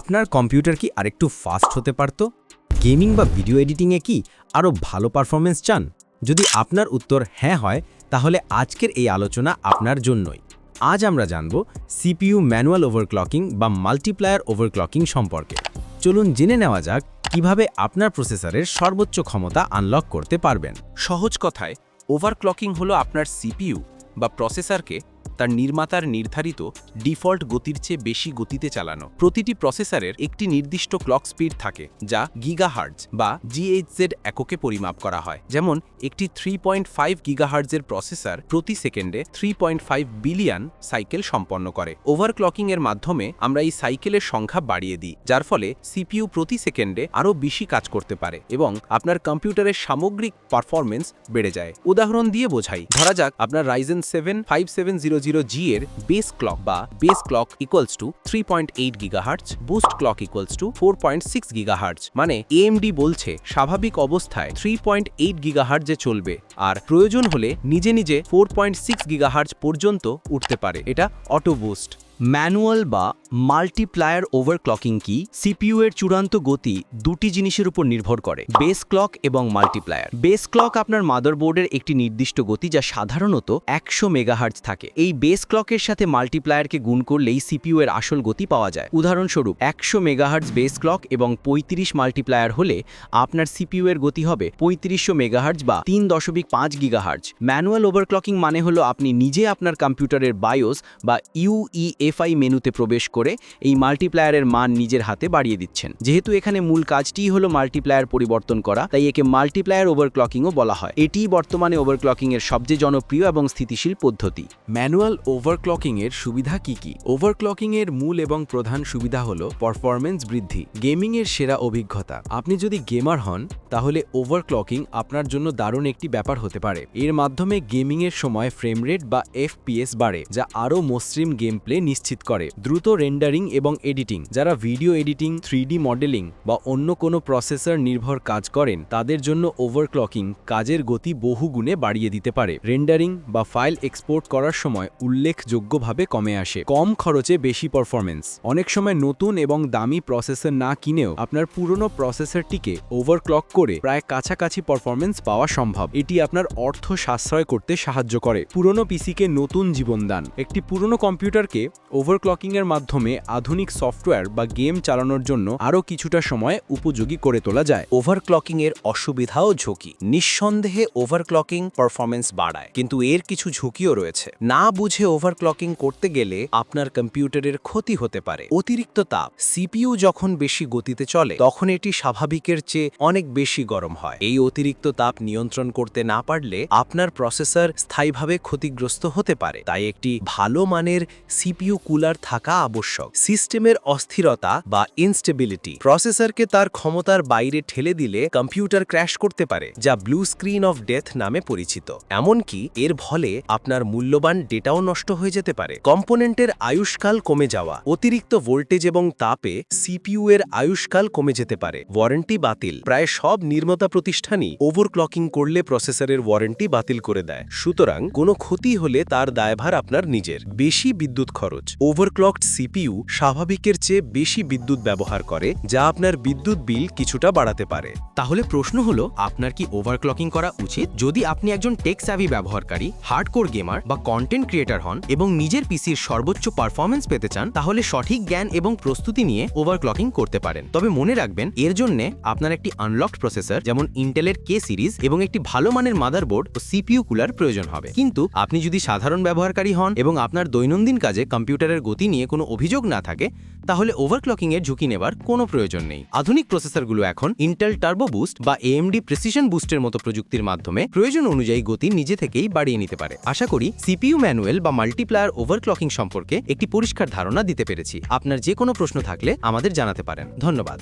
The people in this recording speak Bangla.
আপনার কম্পিউটার কি আরেকটু ফাস্ট হতে পারত? গেমিং বা ভিডিও এডিটিংয়ে কি আরও ভালো পারফরমেন্স চান? যদি আপনার উত্তর হ্যাঁ হয়, তাহলে আজকের এই আলোচনা আপনার জন্যই। আজ আমরা জানব সিপিইউ ম্যানুয়াল ওভারক্লকিং বা মাল্টিপ্লায়ার ওভারক্লকিং সম্পর্কে। চলুন জেনে নেওয়া যাক কীভাবে আপনার প্রসেসরের সর্বোচ্চ ক্ষমতা আনলক করতে পারবেন। সহজ কথায়, ওভারক্লকিং হলো আপনার সিপিইউ বা প্রসেসরকে তার নির্মাতার নির্ধারিত ডিফল্ট গতির চেয়ে বেশি গতিতে চালানো। প্রতিটি প্রসেসরের একটি নির্দিষ্ট ক্লক স্পিড থাকে, যা গিগাহার্জ বা জিএইচজেড এককে পরিমাপ করা হয়। যেমন, একটি থ্রি পয়েন্ট ফাইভ গিগাহার্জের প্রসেসর প্রতি সেকেন্ডে three point five billion cycle সম্পন্ন করে। ওভারক্লকিং এর মাধ্যমে আমরা এই সাইকেলের সংখ্যা বাড়িয়ে দিই, যার ফলে সিপিইউ প্রতি সেকেন্ডে আরও বেশি কাজ করতে পারে এবং আপনার কম্পিউটারের সামগ্রিক পারফরমেন্স বেড়ে যায়। উদাহরণ দিয়ে বোঝাই, ধরা যাক আপনার Ryzen seven five seven zero zero এর বেস ক্লক বা base clock equals to three point eight gigahertz boost clock equals to four point six gigahertz মানে এএমডি বলছে, স্বাভাবিক অবস্থায় থ্রি পয়েন্ট এইট গিগাহার্জে চলবে। আর প্রয়োজন হলে নিজে নিজে ফোর পয়েন্ট সিক্স গিগাহার্জ পর্যন্ত উঠতে পারে। এটা অটো বুস্ট ম্যানুয়াল বা মাল্টিপ্লায়ার ওভারক্লকিং কি? সিপিইউ এর চূড়ান্ত গতি দুটি জিনিসের উপর নির্ভর করে, বেস ক্লক এবং মাল্টিপ্লায়ার। বেস ক্লক আপনার মাদারবোর্ডের একটি নির্দিষ্ট গতি যা সাধারণত একশো মেগাহার্জ থাকে। এই বেস ক্লকের সাথে মাল্টিপ্লায়ারকে গুণ করলেই সিপিইউ এর আসল গতি পাওয়া যায়। উদাহরণস্বরূপ, একশো মেগাহার্জ বেস ক্লক এবং পঁয়ত্রিশ মাল্টিপ্লায়ার হলে আপনার সিপিইউ এর গতি হবে পঁয়ত্রিশশো মেগাহার্জ বা তিন দশমিক পাঁচ গিগাহার্জ। ম্যানুয়াল ওভারক্লকিং মানে হলো আপনি নিজে আপনার কম্পিউটারের বায়োস বা ইউইএফআই মেনুতে প্রবেশ করে এই মাল্টিপ্লায়ারের মান নিজের হাতে বাড়িয়ে দিচ্ছেন। যেহেতু এখানে মূল কাজটিই হলো মাল্টিপ্লায়ার পরিবর্তন করা, তাই একে মাল্টিপ্লায়ার ওভারক্লকিংও বলা হয়। এটিই বর্তমানে ওভারক্লকিং এর সবচেয়ে জনপ্রিয় এবং স্থিতিশীল পদ্ধতি। ম্যানুয়াল ওভারক্লকিং এর সুবিধা কি কি? ওভারক্লকিং এর মূল এবং প্রধান সুবিধা হলো পারফরম্যান্স বৃদ্ধি গেমিং এর সেরা অভিজ্ঞতা। আপনি যদি গেমার হন, তাহলে ওভারক্লকিং আপনার জন্য দারুণ একটি ব্যাপার হতে পারে। এর মাধ্যমে গেমিং এর সময় ফ্রেম রেট বা এফপিএস বাড়ে, যা আরও মসৃণ গেম প্লে নিশ্চিত করে। দ্রুত রেন্ডারিং এবং এডিটিং যারা ভিডিও এডিটিং থ্রি মডেলিং বা অন্য কোনো প্রসেসর নির্ভর কাজ করেন, তাদের জন্য ওভারক্লকিং কাজের গতি বহুগুণে বাড়িয়ে দিতে পারে। রেন্ডারিং বা ফাইল এক্সপোর্ট করার সময় উল্লেখযোগ্যভাবে কমে আসে। কম খরচে বেশি পারফরমেন্স অনেক সময় নতুন এবং দামি প্রসেসর না কিনেও আপনার পুরনো প্রসেসরটিকে ওভারক্লক করে প্রায় কাছাকাছি পারফরমেন্স পাওয়া সম্ভব। এটি আপনার অর্থ সাশ্রয় করতে সাহায্য করে। পুরনো পিসিকে নতুন জীবনদান। একটি পুরনো কম্পিউটারকে ওভারক্লকিং এর মাধ্যমে আধুনিক সফটওয়্যার বা গেম চালানোর জন্য আরও কিছুটা সময় উপযোগী করে তোলা যায়। ওভারক্লকিং এর অসুবিধা ও ঝুঁকি। নিঃসন্দেহে ওভারক্লকিং পারফরমেন্স বাড়ায়, কিন্তু এর কিছু ঝুঁকিও রয়েছে। না বুঝে ওভারক্লকিং করতে গেলে আপনার কম্পিউটারের ক্ষতি হতে পারে। অতিরিক্ত তাপ, সিপিইউ যখন বেশি গতিতে চলে, তখন এটি স্বাভাবিকের চেয়ে অনেক বেশি গরম হয়। এই অতিরিক্ত তাপ নিয়ন্ত্রণ করতে না পারলে আপনার প্রসেসর স্থায়ীভাবে ক্ষতিগ্রস্ত হতে পারে। তাই একটি ভালো মানের সিপিইউ কুলার থাকা আবশ্যক। সিস্টেমের অস্থিরতা বা ইনস্টেবিলিটি প্রসেসরকে তার ক্ষমতার বাইরে ঠেলে দিলে কম্পিউটার ক্র্যাশ করতে পারে, যা ব্লু স্ক্রিন অফ ডেথ নামে পরিচিত। এমনকি এর ফলে আপনার মূল্যবান ডেটাও নষ্ট হয়ে যেতে পারে। কম্পোনেন্টের আয়ুষ্কাল কমে যাওয়া, অতিরিক্ত ভোল্টেজ এবং তাপে সিপিইউ এর আয়ুষ্কাল কমে যেতে পারে। ওয়ারেন্টি বাতিল, প্রায় সব নির্মাতা প্রতিষ্ঠানই ওভারক্লকিং করলে প্রসেসরের ওয়ারেন্টি বাতিল করে দেয়। সুতরাং কোনো ক্ষতি হলে তার দায়ভার আপনার নিজের। বেশি বিদ্যুৎ খরচ, ওভারক্লকড সিপিইউ স্বাভাবিকের চেয়ে বেশি বিদ্যুৎ ব্যবহার করে, যা আপনার বিদ্যুৎ বিল কিছুটা বাড়াতে পারে। তাহলে প্রশ্ন হলো, আপনার কি ওভারক্লকিং করা উচিত? যদি আপনি একজন টেক স্যাভি ব্যবহারকারী হার্ডকোর গেমার বা কন্টেন্ট ক্রিয়েটার হন এবং নিজের পিসির সর্বোচ্চ পারফরমেন্স পেতে চান, তাহলে সঠিক জ্ঞান এবং প্রস্তুতি নিয়ে ওভারক্লকিং করতে পারেন। তবে মনে রাখবেন, এর জন্য আপনার একটি আনলকড প্রসেসর যেমন ইন্টেলের কে সিরিজ এবং একটি ভালো মানের মাদারবোর্ড ও সিপিইউ কুলার প্রয়োজন হবে। কিন্তু আপনি যদি সাধারণ ব্যবহারকারী হন এবং আপনার দৈনন্দিন কাজে কম্পিউটারের গতি নিয়ে কোনো অভিযোগ না থাকে, তাহলে ওভারক্লকিং এর ঝুঁকি নেবার কোনো প্রয়োজন নেই। আধুনিক প্রসেসরগুলো এখন ইন্টেল টার্বো বুস্ট বা এএমডি প্রেসিশন বুস্টের মতো প্রযুক্তির মাধ্যমে প্রয়োজন অনুযায়ী গতি নিজে থেকেই বাড়িয়ে নিতে পারে। আশা করি সিপিইউ ম্যানুয়াল বা মাল্টিপ্লায়ার ওভারক্লকিং সম্পর্কে একটি পরিষ্কার ধারণা দিতে পেরেছি। আপনার যে কোনো প্রশ্ন থাকলে আমাদের জানাতে পারেন। ধন্যবাদ।